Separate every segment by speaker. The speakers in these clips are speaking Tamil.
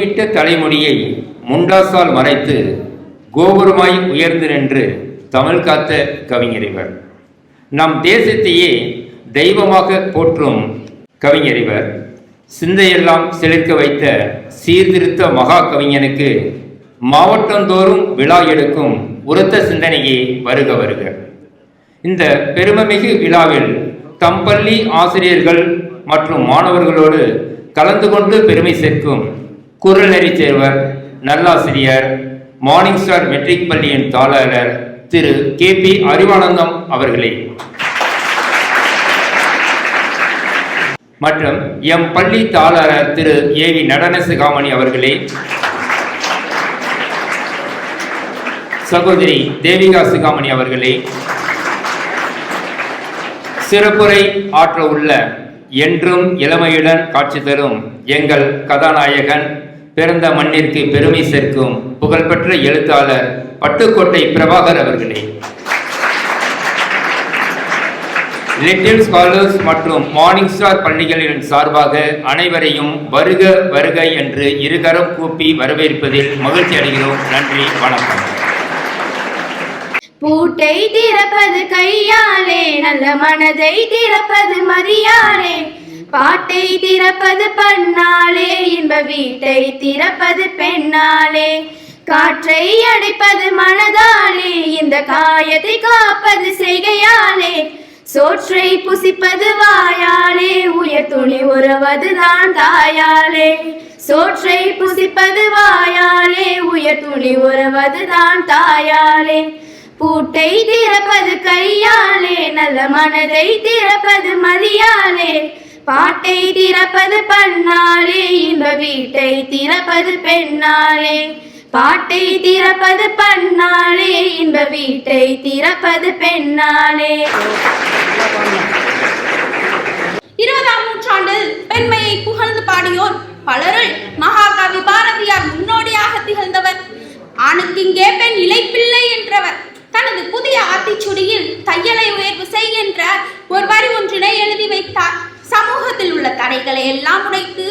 Speaker 1: கோதிவிட்ட தலைமுடியை முண்டாசால் மறைத்து கோபுரமாய் உயர்ந்து நின்று தமிழ் காத்த கவிஞரிவர். நம் தேசத்தையே தெய்வமாக போற்றும் கவிஞரிவர். சிந்தையெல்லாம் செழிக்க வைத்த சீர்திருத்த மகா கவிஞனுக்கு மாவட்டந்தோறும் விழா எடுக்கும் உரத்த சிந்தனையே வருக வருக. இந்த பெருமைமிகு விழாவில் தம்பள்ளி ஆசிரியர்கள் மற்றும் மாணவர்களோடு கலந்து கொண்டு பெருமை சேர்க்கும் குரல்நெறி தேர்வர் நல்லாசிரியர் மார்னிங் ஸ்டார் மெட்ரிக் பள்ளியின் தாளர் திரு கே பி அறிவானந்தம் அவர்களே. மற்றும் எம் பள்ளி தாளர் திரு ஏ வி நடனசுகாமணி அவர்களே. சகோதரி தேவிகா சுகாமணி அவர்களே. சிறப்புரை ஆற்ற உள்ள என்றும் இளமையுடன் காட்சி தரும் எங்கள் கதாநாயகன் பிறந்த மண்ணிற்கு பெருமை சேர்க்கும் புகழ்பெற்ற எழுத்தாளர் பட்டுக்கோட்டை பிரபாகர் அவர்களே. லிட்டில் ஸ்காலர்ஸ் மற்றும் மார்னிங் ஸ்டார் பள்ளிகளின் சார்பாக அனைவரையும் வருக வருக என்று இருகரம் கூப்பி வரவேற்பதில் மகிழ்ச்சி அடைகிறோம். நன்றி வணக்கம்.
Speaker 2: பூட்டை திறப்பது கையாலே நல்ல மனதை திறப்பது மதியாலே. பாட்டை திறப்பது பண்ணாலே இன்ப வீட்டை திறப்பது பெண்ணாலே காற்றை அடைப்பது மனதாலே இந்த காயத்தை காப்பது செய்கையாலே சோற்றை புசிப்பது வாயாலே உயர் துணி உறவதுதான் தாயாலே சோற்றை புசிப்பது வாயாலே உயர் துணி உறவதுதான் தாயாலே பூட்டை திறப்பது கையாலே நல்ல மனதை திறப்பது மதியாலே பாட்டை திறப்பது பண்ணாலே இன்ப வீட்டை திறப்பது பெண்ணாலே. பாட்டை திறப்பது பண்ணாலே இன்ப வீட்டை திறப்பது பெண்ணாலே.
Speaker 3: இருபதாம் நூற்றாண்டில் பெண்மையை புகழ்ந்து பாடியோர் பலருள் மகாகவி பாரதியார் முன்னோடியாக திகழ்ந்தவர். ஆணுக்கிங்கே பெண் இழைப்பில்லை என்றவர். தனது புதிய ஆத்திச்சுடியில் தையலை உயர்வு செய் என்ற ஒரு வரி ஒன்றினை எழுதி வைத்தார். சமூகத்தில் உள்ள தடைகளை எல்லாம் உடைத்து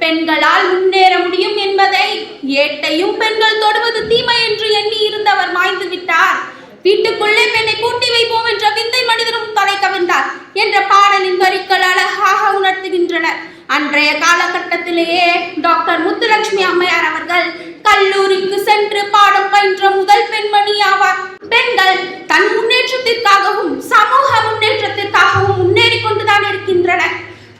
Speaker 3: பெண்களால் முன்னேற முடியும் என்பதை ஏட்டையும் பெண்கள் தொடுவது தீமை என்று எண்ணி இருந்தவர் மாய்ந்து விட்டார். வீட்டுக்குள்ளே பெண்ணை பூட்டி வைப்போம் என்ற விந்தை மனிதரும் தலை கவிழ்ந்தார் என்ற பாடலின் வரிகள் அழகாக உணர்த்துகின்றனர். அன்றைய காலகட்டத்திலேயே டாக்டர் முத்துலட்சுமி அம்மையார் அவர்கள் கல்லூரிக்கு சென்று பாடம் பயின்ற முதல் பெண்மணி ஆவார். பெண்கள் தன் முன்னேற்றத்திற்காகவும் சமூக முன்னேற்றத்திற்காகவும் முன்னேறி கொண்டுதான் இருக்கின்றன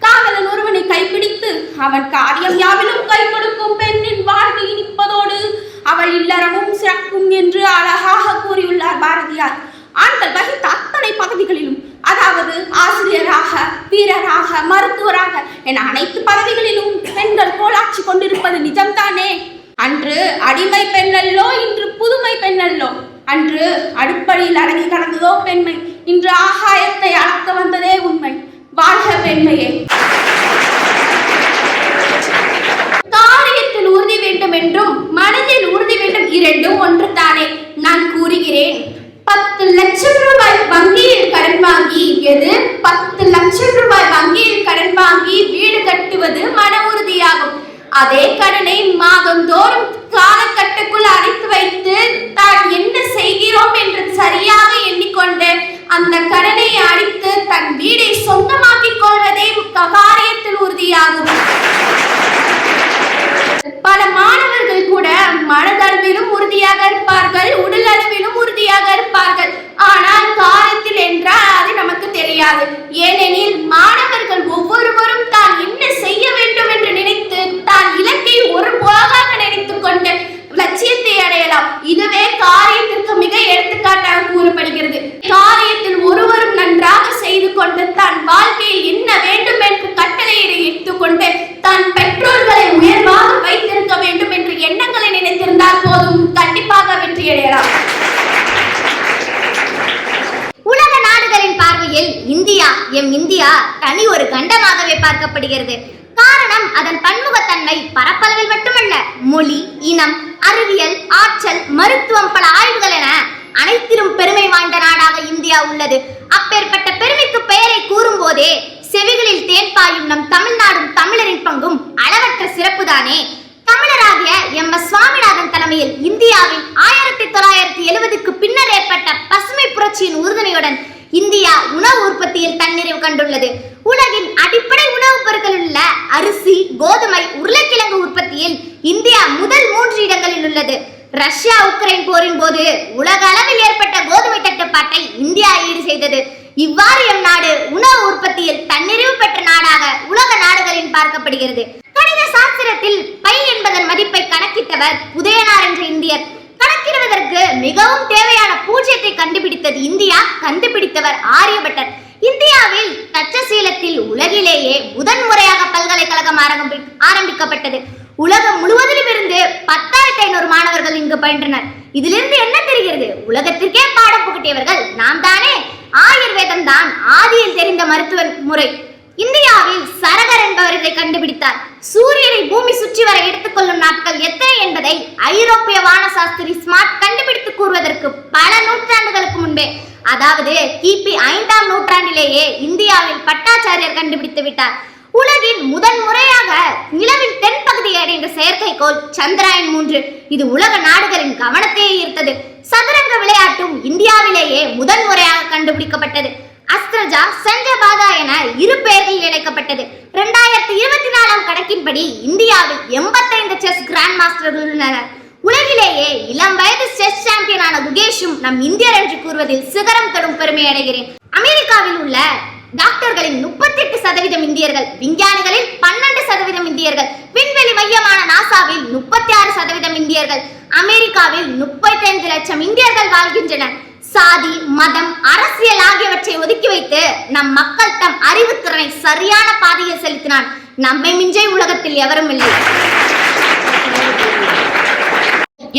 Speaker 3: காதலன் ஒருவனை கைப்பிடித்து அவன் காரியம் யாவிலும் கை கொடுக்கும் பெண்ணின் வாழ்வு இனிப்பதோடு அவள் இல்லறமும் சிறக்கும் என்று அழகாக கூறியுள்ளார் பாரதியார். ஆண்கள் வகித்த அத்தனை பதவிகளிலும் அதாவது ஆசிரியராக வீரராக மருத்துவராக என அனைத்து பதவிகளிலும் பெண்கள் கோலாட்சி கொண்டிருப்பது நிஜம்தானே? அன்று அடிமை பெண்ணல்லோ இன்று புதுமை பெண்ணல்லோ. அன்று அடுப்படியில் அடங்கி கடந்ததோ பெண்மை இன்று ஆகாயத்தை அளக்க வந்ததே உண்மை. வாழ்க பெண்மையே.
Speaker 4: காரியத்தில் உறுதி வேண்டும் என்றும் மனதில் உறுதி வேண்டும் இரண்டும் ஒன்று தானே நான் கூறுகிறேன் பத்து லட்சம் ரூபாய் வங்கியில் கடன் வாங்கி எது? பத்து லட்சம் ரூபாய் வங்கியில் கடன் வாங்கி வீடு கட்டுவது மன உறுதியாகும். அதே கடனை மாதந்தோறும் காலக்கட்டுக்குள் அடைத்து வைத்து தான் என்ன செய்கிறோம் என்று சரியாக எண்ணிக்கொண்டு அந்த கடனை அடித்து தன் வீடை சொந்தமாக்கிக் கொள்வதே காரியத்தில் உறுதியாகும். பல மாணவர்கள் கூட மனதளவிலும் உறுதியாக இருப்பார்கள் உடல் அளவிலும் உறுதியாக இருப்பார்கள். ஆனால் காலத்தில் என்றால் அது நமக்கு தெரியாது. ஏனெனில் மாணவர்கள் ஒவ்வொருவரும் தான் என்ன செய்ய வேண்டும் என்று நினைத்து தான் இலக்கை ஒரு போகாக நினைத்துக் கொண்டு லட்சியத்தை அடையலாம். இதுவே காரியத்திற்கு மிக எடுத்துக்காட்டாக கூறப்படுகிறது. காரியத்தில் ஒருவரும் நன்றாக செய்து கொண்டு தன் வாழ்க்கையில் என்ன வேண்டும் என்று கட்டளையை இட்டுக்கொண்டு தன் பெற்றோர்களை உயர்வாக வைத்திருக்க வேண்டும் என்று எண்ணங்களை நினைத்திருந்தால் போதும். கண்டிப்பாக வெற்றியடையலாம்
Speaker 5: உலக நாடுகளின் பார்வையில் இந்தியா எம் இந்தியா தனி ஒரு கண்டமாகவே பார்க்கப்படுகிறது. காரணம் அதன் பன்முகத்தன்மை பரப்பளவில் மட்டுமல்ல. மொழி இனம் அறிவியல் ஆற்றல் மருத்துவம் பல ஆய்வுகள் என அனைத்திலும் பெருமை வாய்ந்த நாடாக இந்தியா உள்ளது. அப்பேற்பட்ட பெருமைக்கு பெயரை கூறும் போதே செவிகளில் தேன் பாயும் நம் தமிழ்நாடும் தமிழரின் பங்கும் அளவற்ற சிறப்புதானே? தமிழராகிய எம். எஸ். சுவாமிநாதன் தலைமையில் இந்தியாவில் ஆயிரத்தி தொள்ளாயிரத்தி எழுபதுக்கு பின்னர் ஏற்பட்ட பசுமை புரட்சியின் உறுதுணையுடன் இந்தியா உணவு உற்பத்தியில் தன்னிறைவு கண்டுள்ளது. உலகின் அடிப்படை உணவுப் பொருட்களில் உள்ள அரிசி கோதுமை உருளைக்கிழங்கு உற்பத்தியில் இந்தியா முதல் மூன்று இடங்களில் உள்ளது. ரஷ்யா உக்ரைன் போரின் போது உலக அளவில் ஏற்பட்ட கோதுமை தட்டுப்பாட்டை இந்தியா ஈடு செய்தது. இவ்வாறு எம் நாடு உணவு உற்பத்தியில் தன்னிறைவு பெற்ற நாடாக உலக நாடுகளில் பார்க்கப்படுகிறது. கணித சாஸ்திரத்தில் பை என்பதன் மதிப்பை கணக்கிட்டவர் உதயனார் என்ற இந்தியர். கணக்கிடுவதற்கு மிகவும் தேவையான பூஜ்ஜியத்தை கண்டுபிடித்தது இந்தியா. கண்டுபிடித்தவர் ஆரியபட்டர். இந்தியாவில் தட்சசீலத்தில் உலகிலேயே முதன்முறையாக பல்கலைக்கழகம் ஆரம்பி- ஆரம்பிக்கப்பட்டது. உலகம் முழுவதிலும் இருந்து பத்து பத்தாயிரத்தி ஐநூறு மாணவர்கள் இங்கு பயின்றனர். இதிலிருந்து என்ன தெரிகிறது? உலகத்திற்கே பாடம் புகட்டியவர்கள் நாம் தானே? ஆயுர்வேதம் தான் ஆதியில் தெரிந்த மருத்துவ முறை. இந்தியாவில் சரகர் என்பவர் இதை கண்டுபிடித்தார். சூரியனை பூமி சுற்றி வர எடுத்துக்கொள்ளும் நாட்கள் எத்தனை என்பதை ஐரோப்பிய வான சாஸ்திரி ஸ்மார்ட் கண்டுபிடித்து கூறுவதற்கு பல நூற்றாண்டுகளுக்கு முன்பே. அதாவது கிபி ஐந்தாம் நூற்றாண்டிலேயே இந்தியாவில் பட்டாச்சாரியர் கண்டுபிடித்து விட்டார். உலகின் முதன் முறையாக நிலவின் தென்பகுதியை அடைந்த செயற்கைக்கோள் சந்திராயன் மூன்று. இது உலக நாடுகளின் கவனத்தை ஈர்த்தது. சதுரங்க விளையாட்டும் இந்தியாவிலேயே முதன் முறையாக கண்டுபிடிக்கப்பட்டது. அஸ்திரஜா சஞ்சபாதா என இரு பெயர்கள் இணைக்கப்பட்டது. இரண்டாயிரத்தி இருபத்தி நாலாம் கணக்கின்படி இந்தியாவில் எண்பத்தைந்து செஸ் கிராண்ட் மாஸ்டர்கள் உள்ளனர். உலகிலேயே இளம் வயது செஸ் சாம்பியனான குகேஷும் நம் இந்தியர் என்று கூறுவதில் சிகரம் தொடும் பெருமை அடைகிறேன். அமெரிக்காவில் உள்ள டாக்டர்களின் முப்பத்தெட்டு சதவீதம் இந்தியர்கள் விஞ்ஞானிகளில் பன்னெண்டு சதவீதம் இந்தியர்கள் விண்வெளி மையமான நாசாவில் முப்பத்தி ஆறு சதவீதம் இந்தியர்கள் அமெரிக்காவில் முப்பத்தைந்து லட்சம் இந்தியர்கள் வாழ்கின்றனர். சாதி மதம் அரசியல் ஆகியவற்றை ஒதுக்கி வைத்து நம் மக்கள் தம் அறிவுத்திறனை சரியான பாதையில் செலுத்தினான் நம்மை மிஞ்சை உலகத்தில் எவரும் இல்லை.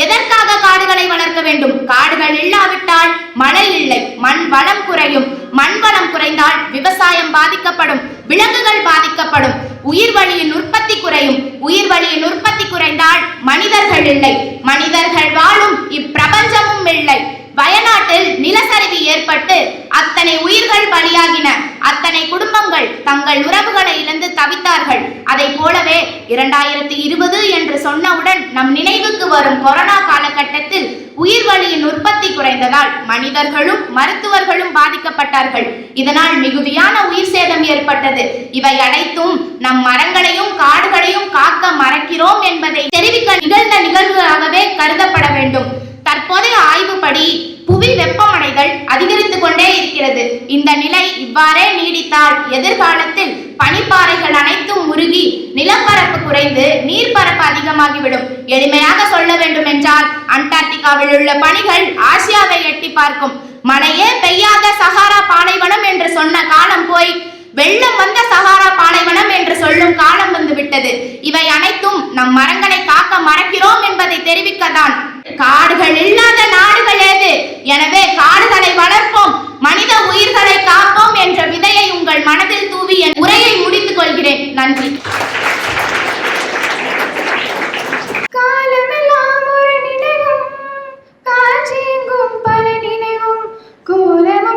Speaker 4: எதற்காக காடுகளை வளர்க்க வேண்டும்? காடுகள் இல்லாவிட்டால் மழை இல்லை மண் வளம் குறையும். மண் வளம் குறைந்தால் விவசாயம் பாதிக்கப்படும் விலங்குகள் பாதிக்கப்படும் உயிர் வழியின் உற்பத்தி குறையும். உயிர் வழியின் உற்பத்தி குறைந்தால் மனிதர்கள் இல்லை. மனிதர்கள் வாழும் இப்பிரபஞ்சமும் இல்லை. வயநாட்டில் நிலசரிவு ஏற்பட்டு அத்தனை உயிர்கள் பலியாகின. அத்தனை குடும்பங்கள் தங்கள் உறவுகளை இழந்து தவித்தார்கள். அதை போலவே இரண்டாயிரத்தி இருபது என்று சொன்னவுடன் நம் நினைவுக்கு வரும் கொரோனா காலகட்டத்தில் உயிர் வழியின் உற்பத்தி குறைந்ததால் மனிதர்களும் மருத்துவர்களும் பாதிக்கப்பட்டார்கள். இதனால் மிகுதியான உயிர் சேதம் ஏற்பட்டது. இவை அனைத்தும் நம் மரங்களையும் காடுகளையும் காக்க மறக்கிறோம் என்பதை தெரிவிக்க நிகழ்ந்த நிகழ்வுகளாகவே கருதப்பட வேண்டும். தற்போதைய ஆய்வுப்படி புவி வெப்பமடைதல் அதிகரித்து கொண்டே இருக்கிறது. இந்த நிலை இவ்வாறே நீடித்தால் எதிர்காலத்தில் பனிப்பாறைகள் அனைத்தும் உருகி நிலப்பரப்பு குறைந்து நீர்ப்பரப்பு அதிகமாகிவிடும். எளிமையாக சொல்ல வேண்டும் என்றால் அண்டார்டிகாவில் உள்ள பனிகள் ஆசியாவை எட்டி பார்க்கும். மழையே பெய்யாத சஹாரா பாலைவனம் என்று சொன்ன காலம் போய் வெள்ளம் வந்த சஹாரா பாலைவனம் என்று சொல்லும் காலம் வந்துவிட்டது இவை அனைத்தும் நம் மரங்களை காக்க மறக்கிறோம் என்பதை தெரிவிக்கத்தான் காடுகள் இல்லாத நாடுகள் ஏது எனவே காடுகளை வளர்ப்போம் மனித உயிர்களை காப்போம் என்ற விதையை உங்கள் மனதில் தூவி என் உரையை முடித்துக் கொள்கிறேன். நன்றி.
Speaker 6: காலமெல்லாம் ஒரு நினைவும் காட்சியெங்கும் பல நினைவும் கோலமும்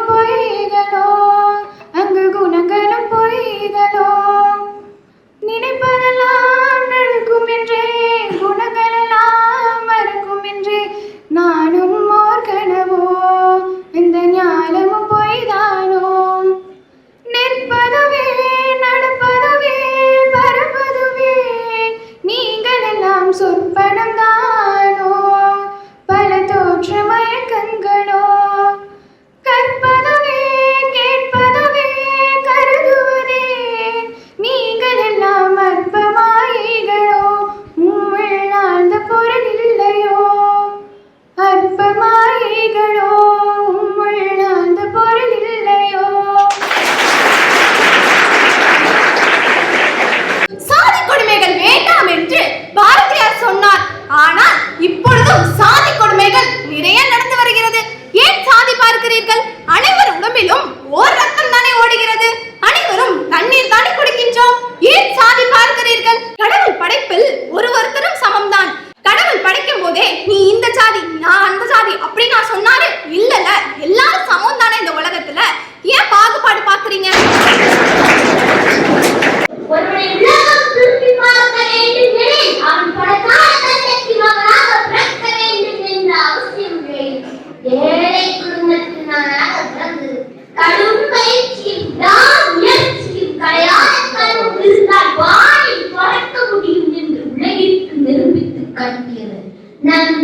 Speaker 6: ಕಾಣ್ತೀವಿ ನಮ್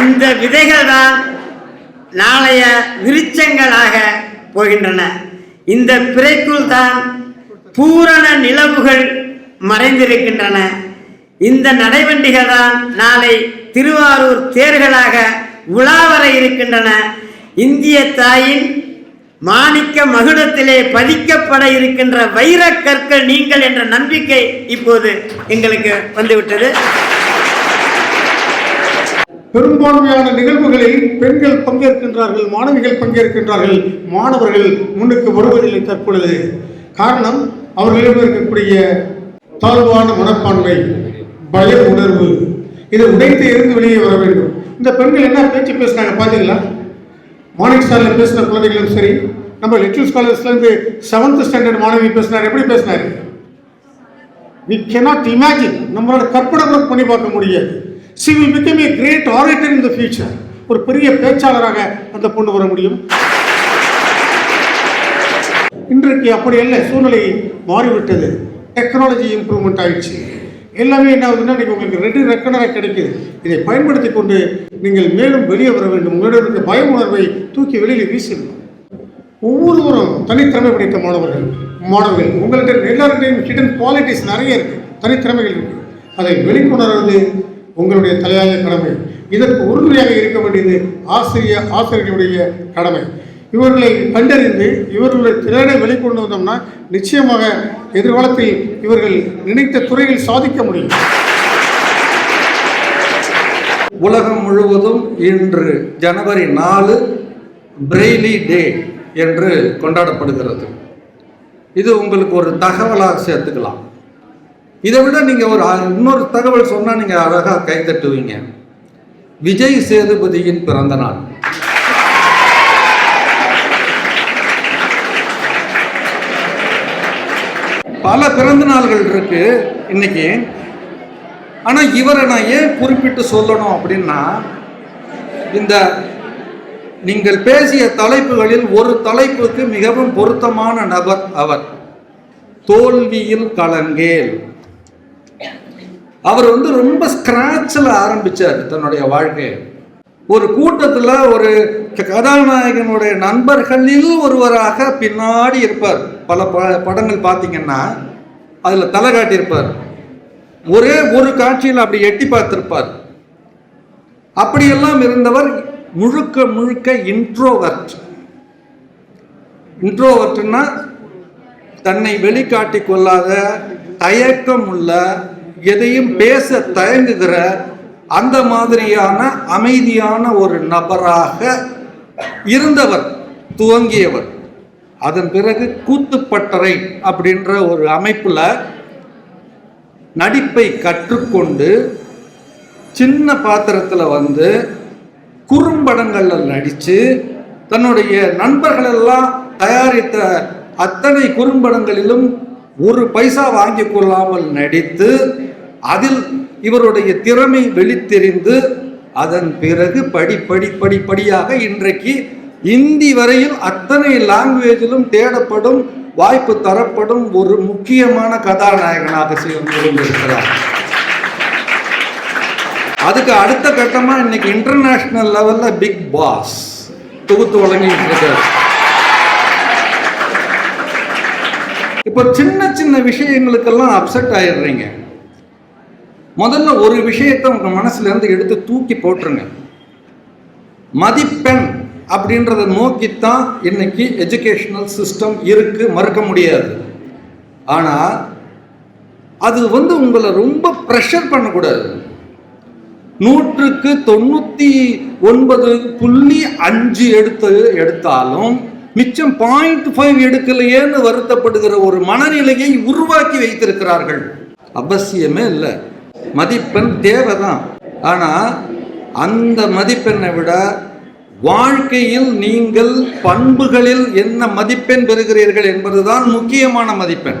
Speaker 6: இந்த
Speaker 7: விதைகள் தான் நாளைய விருச்சங்களாக போகின்றன. இந்த பிறைக்குள் தான் பூரண நிலவுகள் மறைந்திருக்கின்றன. இந்த நடைவண்டிகள் தான் நாளை திருவாரூர் தேர்களாக உலாவர இருக்கின்றன. இந்திய தாயின் மாணிக்க மகுடத்திலே பதிக்கப்பட இருக்கின்ற வைரக்கற்கள் நீங்கள் என்ற நம்பிக்கை இப்போது எங்களுக்கு வந்துவிட்டது.
Speaker 8: பெரும்பான்மையான நிகழ்வுகளில் பெண்கள் பங்கேற்கின்றார்கள் மாணவிகள் பங்கேற்கின்றார்கள். மாணவர்கள் முன்னுக்கு வருவதில்லை தற்பொழுது. காரணம் அவர்களிடம் இருக்கக்கூடிய தாழ்வான மனப்பான்மை பய உணர்வு. இதை உடைத்து இருந்து வெளியே வர வேண்டும். இந்த பெண்கள் என்ன பேச்சு பேசுனாங்க பார்த்தீங்களா மார்னிங் ஸ்டாரில் பேசின குழந்தைகளும் சரி நம்ம லிட்டில் ஸ்காலர்ஸ்லேருந்து செவன்த் ஸ்டாண்டர்ட் மாணவி பேசினார் எப்படி பேசினார்? வி கெனாட் இமேஜின் நம்மளால கற்பனை கூட பண்ணி பார்க்க முடியாது. She will become a great orator in the future ஒரு பெரிய பேச்சாளராக அந்த பொண்ணு வர முடியும்? இன்றைக்கு அப்படி அல்ல சூழ்நிலை மாறிவிட்டது. டெக்னாலஜி இம்ப்ரூவ்மெண்ட் ஆயிடுச்சு. எல்லாமே என்ன ஆகுதுன்னா நீங்கள் உங்களுக்கு ரெண்டு ரெக்கனராக கிடைக்குது. இதை பயன்படுத்தி கொண்டு நீங்கள் மேலும் வெளியே வர வேண்டும். உங்களிடம் இருக்க பய உணர்வை தூக்கி வெளியில் வீசிடணும். ஒவ்வொருவரும் தனித்திறமை படைத்த மாணவர்கள் மாணவர்கள். உங்கள்கிட்ட எல்லாருடையும் ஹிடன் குவாலிட்டிஸ் நிறைய இருக்குது தனித்திறமைகள் இருக்குது அதை வெளிக்கொணர்வது உங்களுடைய தலையாய கடமை. இதற்கு உறுதுணையாக இருக்க வேண்டியது ஆசிரியர் ஆசிரியர்களுடைய கடமை. இவர்களை கண்டறிந்து இவர்களுடைய திறனை வெளிக்கொண்டு வந்தோம்னா நிச்சயமாக எதிர்காலத்தில் இவர்கள் நினைத்த துறையில் சாதிக்க முடியும்.
Speaker 9: உலகம் முழுவதும் இன்று ஜனவரி நாலு பிரெய்லி டே என்று கொண்டாடப்படுகிறது. இது உங்களுக்கு ஒரு தகவலாக சேர்த்துக்கலாம். இதை விட நீங்கள் ஒரு இன்னொரு தகவல் சொன்னால் நீங்கள் அழகாக கைதட்டுவீங்க விஜய் சேதுபதியின் பிறந்த நாள். பல பிறந்த நாள்கள் இருக்கு இன்னைக்கு. ஆனால் இவரை நான் ஏன் குறிப்பிட்டு சொல்லணும் அப்படின்னா இந்த நீங்கள் பேசிய தலைப்புகளில் ஒரு தலைப்புக்கு மிகவும் பொருத்தமான நபர் அவர். தோல்வியில் கலங்கேல். அவர் வந்து ரொம்ப ஸ்கிராச்சில் ஆரம்பிச்சார் தன்னுடைய வாழ்க்கையை. ஒரு கூட்டத்தில் ஒரு கதாநாயகனுடைய நண்பர்களில் ஒருவராக பின்னாடி இருப்பார். பல ப படங்கள் பார்த்தீங்கன்னா அதில் தலை காட்டியிருப்பார். ஒரே ஒரு காட்சியில் அப்படி எட்டி பார்த்துருப்பார். அப்படியெல்லாம் இருந்தவர் முழுக்க முழுக்க இன்ட்ரோவர்ட் இன்ட்ரோவர்ட்னா தன்னை வெளிக்காட்டி கொள்ளாத தயக்கம் உள்ள எதையும் பேச தயங்குகிற அந்த மாதிரியான அமைதியான ஒரு நபராக இருந்தவர் துவங்கியவர். அதன் பிறகு கூத்துப்பட்டறை அப்படின்ற ஒரு அமைப்பில் நடிப்பை கற்றுக்கொண்டு சின்ன பாத்திரத்தில் வந்து குறும்படங்களில் நடித்து தன்னுடைய நண்பர்களெல்லாம் தயாரித்த அத்தனை குறும்படங்களிலும் ஒரு பைசா வாங்கி கொள்ளாமல் நடித்து அதில் இவருடைய திறமை வெளித்தெரிந்து அதன் பிறகு படி படி இன்றைக்கு இந்தி வரையில் அத்தனை லாங்குவேஜிலும் தேடப்படும் வாய்ப்பு தரப்படும் ஒரு முக்கியமான கதாநாயகனாக சேர்ந்திருந்திருக்கிறார் அதுக்கு அடுத்த கட்டமாக இன்னைக்கு இன்டர்நேஷனல் லெவலில் பிக் பாஸ் தொகுத்து வழங்கிட்டு இருக்காரு இப்போ சின்ன சின்ன விஷயங்களுக்கெல்லாம் அப்செட் ஆயிடுறீங்க. முதல்ல ஒரு விஷயத்தை உங்க மனசுல இருந்து எடுத்து தூக்கி போட்டுருங்க. மதிப்பெண் அப்படின்றத நோக்கித்தான் இன்னைக்கு எஜுகேஷனல் சிஸ்டம் இருக்கு மறுக்க முடியாது. ஆனால் அது வந்து உங்களை ரொம்ப ப்ரெஷர் பண்ணக்கூடாது. நூற்றுக்கு தொண்ணூற்றி ஒன்பது புள்ளி அஞ்சு எடுத்து எடுத்தாலும் மிச்சம் பாயிண்ட் ஃபைவ் எடுக்கலையேன்னு வருத்தப்படுகிற ஒரு மனநிலையை உருவாக்கி வைத்திருக்கிறார்கள். அவசியமே இல்லை. மதிப்பெண் தேவைதான். ஆனா அந்த மதிப்பெண்ணை விட வாழ்க்கையில் நீங்கள் பண்புகளில் என்ன மதிப்பெண் பெறுகிறீர்கள் என்பதுதான் முக்கியமான மதிப்பெண்.